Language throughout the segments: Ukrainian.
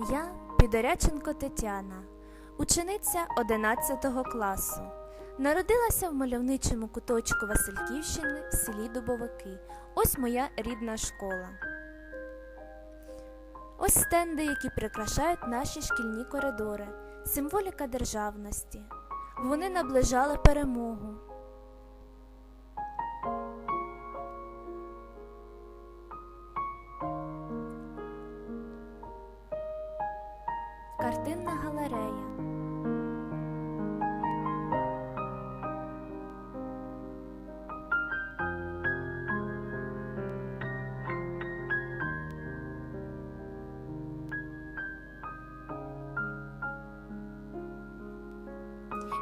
Я Підоряченко Тетяна, учениця 11 класу. Народилася в мальовничому куточку Васильківщини в селі Дубовики. Ось моя рідна школа. Ось стенди, які прикрашають наші шкільні коридори, символіка державності. Вони наближали перемогу. Картинна галерея.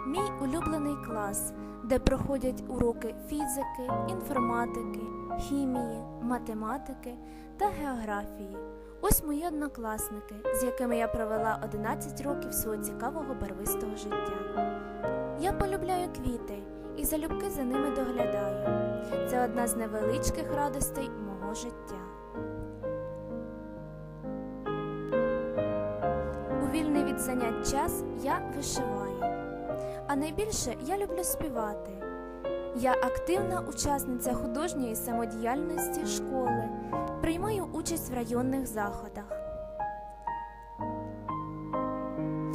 Мій улюблений клас, де проходять уроки фізики, інформатики, хімії, математики та географії. Ось мої однокласники, з якими я провела 11 років свого цікавого барвистого життя. Я полюбляю квіти і залюбки за ними доглядаю. Це одна з невеличких радостей мого життя. У вільний від занять час я вишиваю. А найбільше я люблю співати. Я активна учасниця художньої самодіяльності школи, приймаю участь в районних заходах.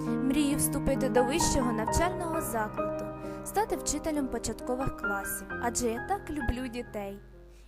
Мрію вступити до вищого навчального закладу, стати вчителем початкових класів, адже я так люблю дітей.